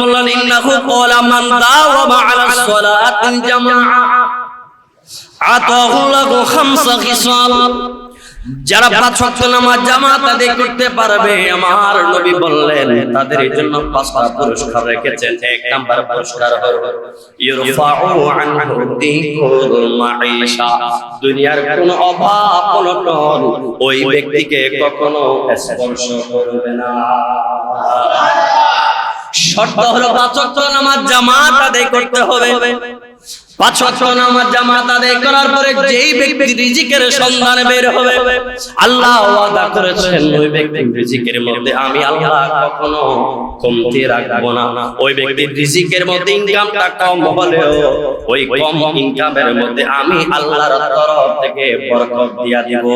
বললেন, ইন্নাহু ক্বালা মান দাওয়ামা আলা সালাতিল জামাআ। আতাহু লাহু খামসা খিসাল। যারা পাঁচ ওয়াক্ত নামাজ জামাত আদায় করতে পারবে, আমার নবী বললেন, তাদের জন্য পাঁচটা পুরস্কার রেখেছেন এক নাম্বার পুরস্কার হলো, ইরফাউ আনহু দিকুল মাঈশা। দুনিয়ার কোনো অভাব অনটন ওই ব্যক্তিকে কখনো স্পর্শ করবে না। শর্ত হলো পাঁচ ওয়াক্ত নামাজ জামাত আদায় করতে হবে। পাঁচ ওয়াক্ত নামাজ জামাত আদায় করার পরে যেই ব্যক্তি রিজিকের সন্ধানে বের হবে, আল্লাহ ওয়াদা করেছেন, ওই ব্যক্তি রিজিকের মধ্যে আমি আল্লাহ কখনো কমতি রাখব না। ওই ব্যক্তির রিজিকের মধ্যে ইনকামটা কম হলেও, ওই কম ইনকামের মধ্যে আমি আল্লাহর তরফ থেকে বরকত দিয়া দিব।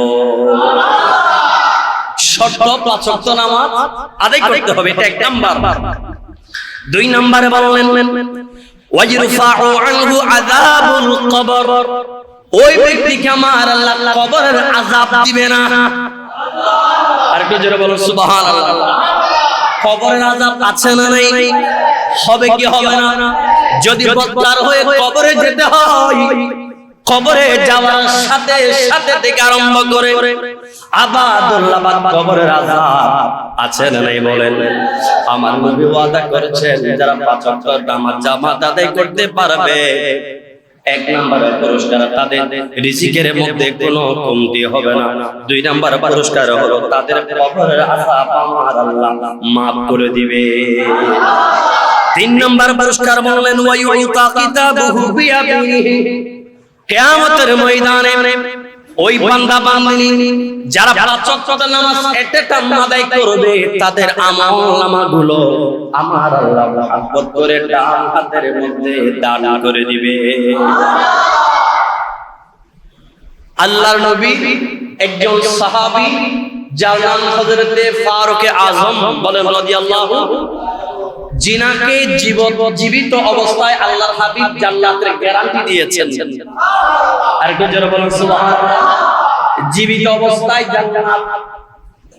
শর্ত পাঁচ ওয়াক্ত নামাজ আদায় করতে হবে, এটা এক নাম্বার। দুই নম্বরে বললেন ওয়াজরফাউ আনহু আযাবুল কবর। ওই ব্যক্তিকে আমার আল্লাহ কবরের আযাব দিবে না। আর একটু জোরে বলুন সুবহানাল্লাহ। কবরের আযাব আছে না নাই? হবে কি হবে না? যদি বদলার হয়ে কবরে যেতে হয় কবরে যাওয়ার সাথে সাথে থেকে আরম্ভ করে আবাদুল্লাহ কবরের আযাব আছে না নাই বলেন? আমার নবী ওয়াদা করেছেন, যারা পাঁচ ওয়াক্ত নামাজ জামাত আদায় করতে পারবে, এক পুরস্কার তাদের রিজিকের মধ্যে কোনো কমতি হবে না। দুই নম্বর পুরস্কার হলো তাদের করে দিবে। তিন নম্বর পুরস্কার বললেন কিয়ামতের ময়দানে ওই বান্দা বান্দিনী যারা পাঁচ নামাজ এতে টাইম আদায় করবে তাদের আমল নামাগুলো আমার আল্লাহ মহব্বত করে ডান হাতের মধ্যে দান করে দিবে। আল্লাহর নবী একজন সাহাবী যার নাম হযরতে ফারুক আজম বলেন রাদিয়াল্লাহু জিনাকে জীবত জীবিত অবস্থায় আল্লাহর হাবিব জান্নাতের গ্যারান্টি দিয়েছেন। আর একটু জোরে বলুন, সুবহানাল্লাহ। জীবিত অবস্থায় জান্নাত।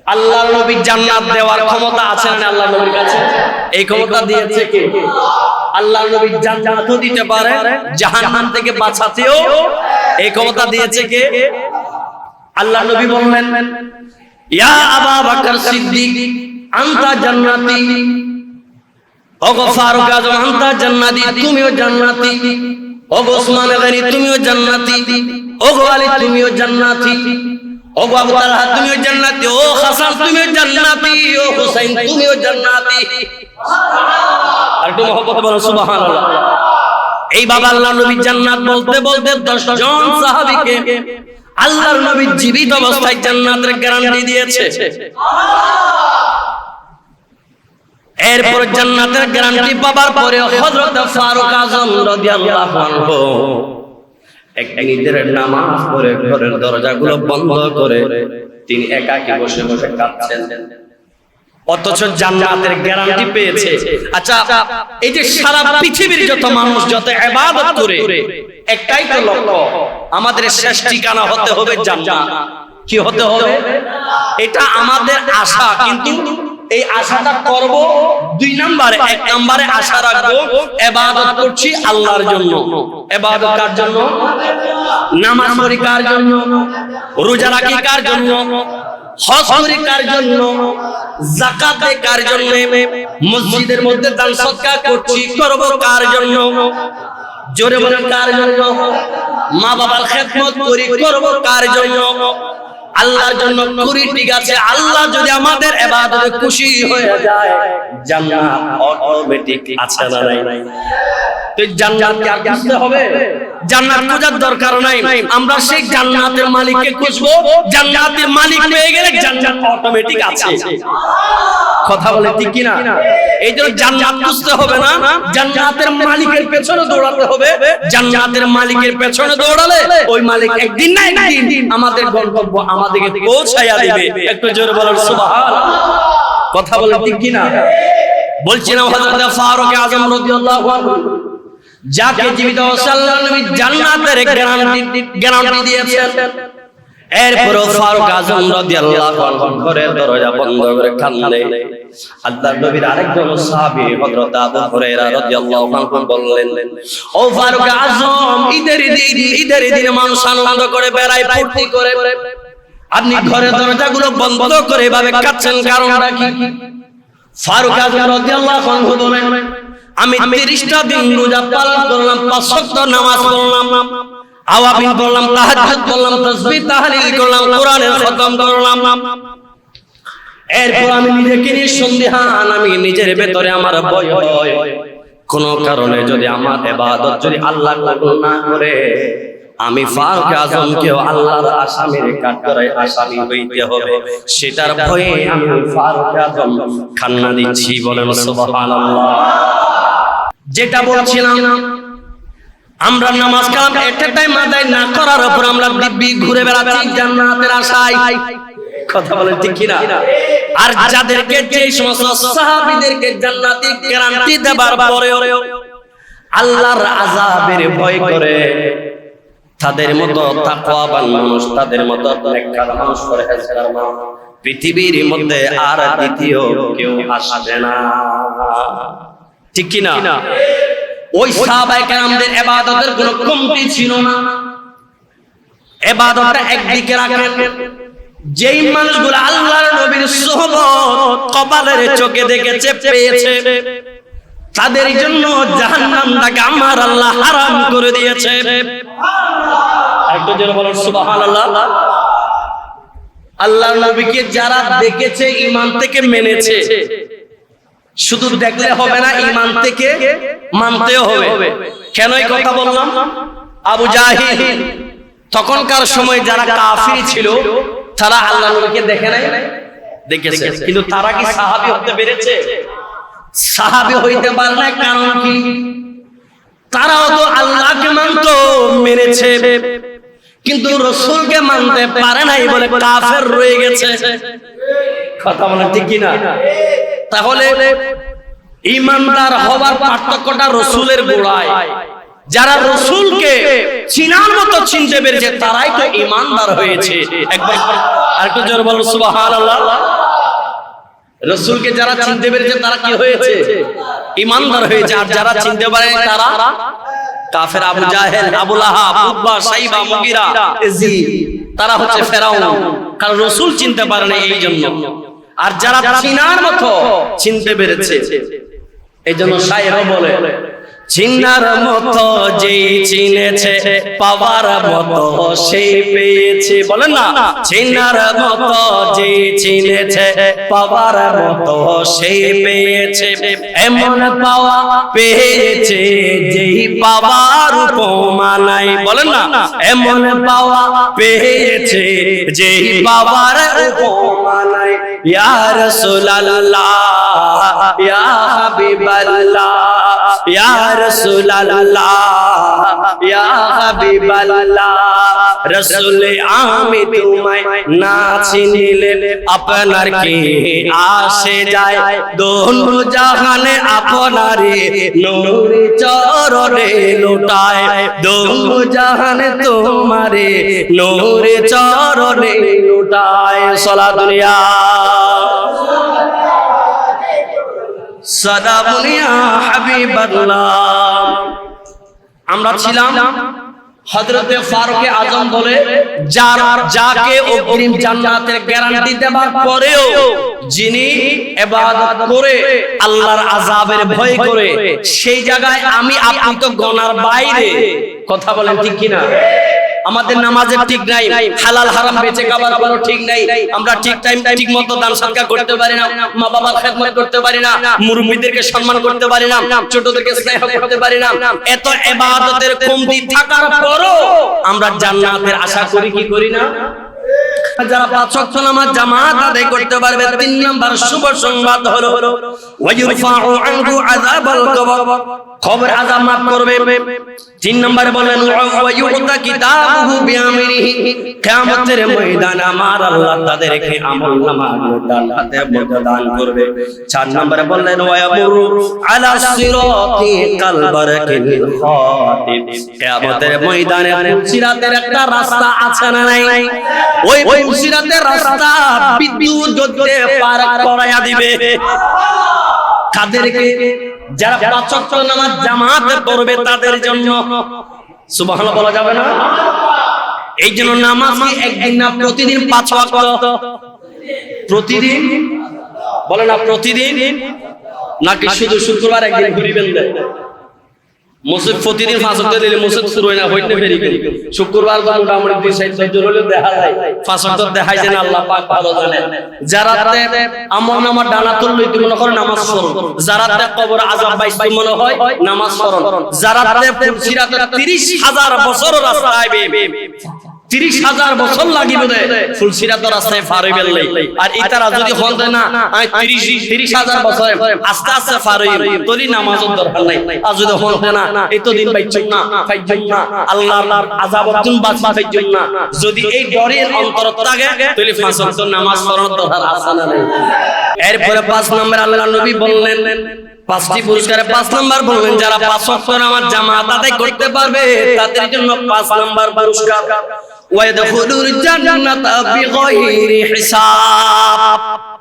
আল্লাহর নবী জান্নাত দেওয়ার ক্ষমতা আছে না আল্লাহর নবীর কাছে? এই ক্ষমতা দিয়েছে কে? আল্লাহর নবী জান্নাতও দিতে পারে, জাহান্নাম থেকে বাঁচাতেও এই ক্ষমতা দিয়েছে কে? আল্লাহর নবী বললেন, ইয়া আবা বকর সিদ্দিক, আনতা জান্নাতি তুমিও তুমিও তুমিও তুমিও ও তুমিও এই বাবা আল্লাহ নবী জান্নাত বলতে বলতে 10 জন সাহাবীকে আল্লাহর নবী জীবিত অবস্থায় জান্নাতের গ্যারান্টি দিয়েছে। এরপর জান্নাতের গ্যারান্টি পাবার পরে হযরত ফারুক আজম রাদিয়াল্লাহু আনহু ঈদের নামাজ পড়ে ঘরের দরজাগুলো বন্ধ করে তিনি একাকী বসে বসে কাঁদছেন। অথচ জান্নাতের গ্যারান্টি পেয়েছে। আচ্ছা এই যে সারা পৃথিবীর যত মানুষ যত ইবাদত করে একটাই তো লক্ষ্য আমাদের শেষ ঠিকানা হতে হবে জান্নাত। কি হতে হবে? এটা আমাদের আশা কিন্তু এই আশাটা করব দুই নম্বরে, এক নম্বরে আশা রাখব এবাদত করছি আল্লাহর জন্য। এবাদত কার জন্য? নামাজ পড়ি কার জন্য? রোজা রাখি কার জন্য? হজ করি কার জন্য? যাকাত দেই কার জন্য? মসজিদের মধ্যে দান সদকা করছি, করব কার জন্য? জোরে বলেন কার জন্য? মা বাবার খেদমত করি, করব কার জন্য? আল্লাহর জন্য কুড়িটি গাছে আল্লাহ যদি আমাদের এবাদতে খুশি হয়ে যায়, জান্নাত অটোমেটিক আছে না নাই? তো জান্নাত কি খুঁজতে হবে? জান্নাত খোঁজার দরকার নাই। আমরা সেই জান্নাতের মালিককে খুঁজবো, জান্নাতের মালিক পেয়ে গেলে জান্নাত অটোমেটিক আছে। কথা বলে ঠিক কিনা? এই জন্য জান্নাত খুঁজতে হবে না। জান্নাতের মালিকের পেছনে দৌড়াতে হবে। জান্নাতের মালিকের পেছনে দৌড়ালে ওই মালিক একদিন না একদিন আমাদের গন্তব্য আমাদেরকে পৌঁছাইয়া দিবে। একটু জোরে বলার সুবহান কথা বলে ঠিক কিনা? বলছিলাম হযরত ফারুক আজম রাদিয়াল্লাহু আনহু। যাকে জীবিত অবস্থায় আল্লাহর নবী জান্নাতের গ্যারান্টি গ্যারান্টি দিয়েছেন। এরপর ফারুক আজম রাদিয়াল্লাহু আনহু ঘরের দরজা বন্ধ করে কান্দে আল্লাহর নবীর আরেকজন সাহাবী হযরত আবু হুরায়রা রাদিয়াল্লাহু আনহু বললেন, ও ফারুক আজম, ঈদের দিন ঈদের দিন মানুষ আনন্দ করে বেড়ায়, ফুর্তি করে। আপনি ঘরের দরজাগুলো বন্ধ করে এভাবে কাঁদছেন কারণটা কি? ফারুক আজম রাদিয়াল্লাহু আনহু বলেন, আমি 30টা দিন রোজা পালন করলাম, পাঁচ ওয়াক্ত নামাজ পড়লাম আওয়াবিন করলাম, তাহাজ্জুদ করলাম, তাসবিহ, তাহলিল করলাম, কোরআনের খতম করলাম। এরপর আমি নিজেকে নিয়ে সন্দেহান, আমি নিজের ভেতরে আমার ভয় কোন কারণে যদি আমার ইবাদত যদি আল্লাহ না করে, আমি ফারুক আল্লাহর আসামির আসামি হইতে হবে। সেটার ভয়ে আমি ফারুক আজম খান্না দিচ্ছি বলেন সুবহানাল্লাহ। যেটা বলছিলাম, আমরা নামাজ কালাম একটা টাইম আদায় না করার উপর আমরা দিব্যি ঘুরে বেড়াচ্ছি জান্নাতের আশায়। কথা বলেন ঠিক কিনা? আর যাদেরকে যে সমস্ত সাহাবীদেরকে জান্নাতি গ্যারান্টি দেবার পরেও আল্লাহর আযাবের ভয় করে তাদের মতো তাকওয়াবান মানুষ তাদের মতো নেককার মানুষ পরহেজগার মানুষ। পৃথিবীর মধ্যে আর দ্বিতীয় কেউ আসবে না। ঠিক কিনা? ওই সাহাবায়ে কেরামদের ইবাদতের কোনো কমতি ছিল না। ইবাদতটা একদিকে রাখেন যেই মানুষগুলো আল্লাহর নবীর সোহবত কপালের চোখে দেখেছে, পেয়েছে, তাদের জন্য জাহান্নামটাকে আমার আল্লাহ হারাম করে দিয়েছে। আল্লাহর নবীকে যারা দেখেছে, ঈমান থেকে মেনেছে, শুধু দেখলে হবে না, ঈমান থেকে মানতেও হবে। কেন এই কথা বললাম? আবু জাহিল, তখনকার সময় যারা কাফির ছিল তারা আল্লাহ নবীকে দেখে নাই? দেখেছে। কিন্তু তারা কি সাহাবী হতে পেরেছে? সাহাবী হইতে পারে না কারণ কি? তারাও তো আল্লাহকে মানতো মেনেছে। কিন্তু রসুলকে মানতে পারে নাই বলে কাফের রয়ে গেছে। কথা বলে ঠিক কিনা? তাহলে ইমানদার হবার পার্থক্যটা রসুলের গোড়ায়। যারা রসুলকে চিনার মতো চিনতে পেরেছে, তারাই তো ইমানদার হয়েছে। একবার রসুলকে যারা চিনতে পেরেছে, তারা কি হয়েছে? ইমানদার হয়েছে। আর যারা চিনতে পারে তারা কাফের আবু জাহেল, আবু লাহাব, উতবা, সাইবা, মুগিরা তারা হচ্ছে কারণ রসুল চিনতে পারে না এই জন্য। আর যারা চিনার মতো চিনতে পেরেছে, এই জন্য শায়েরও বলে চিনার মতো যেই চিনেছে, পাওয়ার মতো সেই পেয়েছে। বলেন না চিনার মতো যেই চিনেছে, পাওয়ার মতো সেই পেয়েছে। এমন পাওয়া পেয়েছে যেই পাওয়ার উপমা নাই। বলেন না, এমন পাওয়া পেয়েছে যেই পাওয়ার উপমা নাই। ইয়া ইয়া ইয়া রাসূলুল্লাহ, ইয়া হাবিবাল্লাহ, রাসূল আমি তোমায় না চিনিলে আপনার কি আসে যায়? দোনো জাহানে আপনারে নূরে চরণে লুটায়। দোনো জাহানে তোমারে নূরে চরণে লুটায়। সালা দুনিয়া। আমরা ছিলাম হযরতে ফারুকে আজম বলে, যার যাকে অগ্রিম জান্নাতের গ্যারান্টি দেবার পরেও যিনি ইবাদত করে আল্লাহর আযাবের ভয় করে, সেই জায়গায় আমি আপনি তো গনার বাইরে। কথা বলেন ঠিক কিনা? আমাদের নামাজের ঠিক নাই হালাল হারাম বেঁচে খাবার কোনো ঠিক নাই আমরা ঠিক টাইম ঠিক মতো দান সৎকার করতে পারি না মা বাবার খেদমত করতে পারি না মুরব্বীদেরকে সম্মান করতে পারি না ছোটদেরকে স্নেহ করতে পারি না এত ইবাদতের কমতি থাকার পরও আমরা জান্নাতের আশা করি কি করি না? যারা পাঁচ ওয়াক্ত নামাজ জামাত আদায় করতে পারবে, তিন নাম্বার শুভ সংবাদ হলো, ওয়ায়ুরফাউ আনহু আযাবাল কবর। আযাব মাফ করবে। তিন নম্বরে বললেন ওয়ায়ুতা কিতাবুহু বিআমরিহি। কিয়ামতের ময়দানে আমার আল্লাহ তাদেরকে আমলনামা ডান হাতে দান করবে। চার বললেন ওয়ায়ামুরু আলা সিরাতি কিয়ামতের ময়দানে সিরাতের একটা রাস্তা আছে না নাই? ওই সিরাতের রাস্তা বিদ্যুৎ যদি পার করায়া দিবে। কাদেরকে যারা পাঁচ ওয়াক্ত নামাজ জামাত করবে তাদের জন্য। সুবহানাল্লাহ বলা যাবে না? এই জন্য নামাজ কি একদিন না প্রতিদিন পাঁচ ওয়াক্ত? প্রতিদিন? বলে না প্রতিদিন? নাকি শুধু শুক্রবার একদিন ঘুরিবেন দেয় মসজিদ প্রতিদিন পাঁচ ওয়াক্ত দিলে মসজিদ শুরু হয় না, হইতে ফেরি শুক্রবার তো মোটামুটি দুই সাইড সাইড হলে দেখা যায়। পাঁচ ওয়াক্ত দেখাই যায় আল্লাহ পাক ভালো জানে। যারা আমার নামার ডানা তুললে তুই মনে করে? নামাজ পড়ো। যারা কবর আজাব বাইস মনে হয়? নামাজ পড়ো। যারা ফুলসিরাতে 30 হাজার বছর রাস্তা আইবে তিরিশ হাজার বছর লাগিব দে ফুলসিরা তো রাস্তায় পার হইবে আর ইতারা যদি দেয় না তিরিশ তিরিশ হাজার বছর। আস্তে আস্তে পার তোরই নামাজের দরকার নাই। আর যদি দেয় না এই তো দিন না না আল্লাহ বাঁচ পাইছুন না। যদি এই ডরের অন্তর থাকে তাহলে পাঁচ ওয়াক্ত নামাজ পড়ার দরকার আছে না এরপরে পাঁচ নম্বর আল্লাহ নবী বললেন পাঁচটি পুরস্কারে পাঁচ নাম্বার বললেন যারা পাঁচ ওয়াক্ত আমার জামা আদায় করতে পারবে তাদের জন্য পাঁচ নাম্বার পুরস্কার। ওয়াদখুলুল জান্নাতা বিগাইরি হিসাব।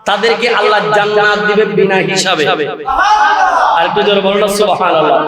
তাদেরকে আল্লাহ জান্নাত দিবে বিনা হিসাবে। আর একটু জোরে বলুন সুবহানাল্লাহ।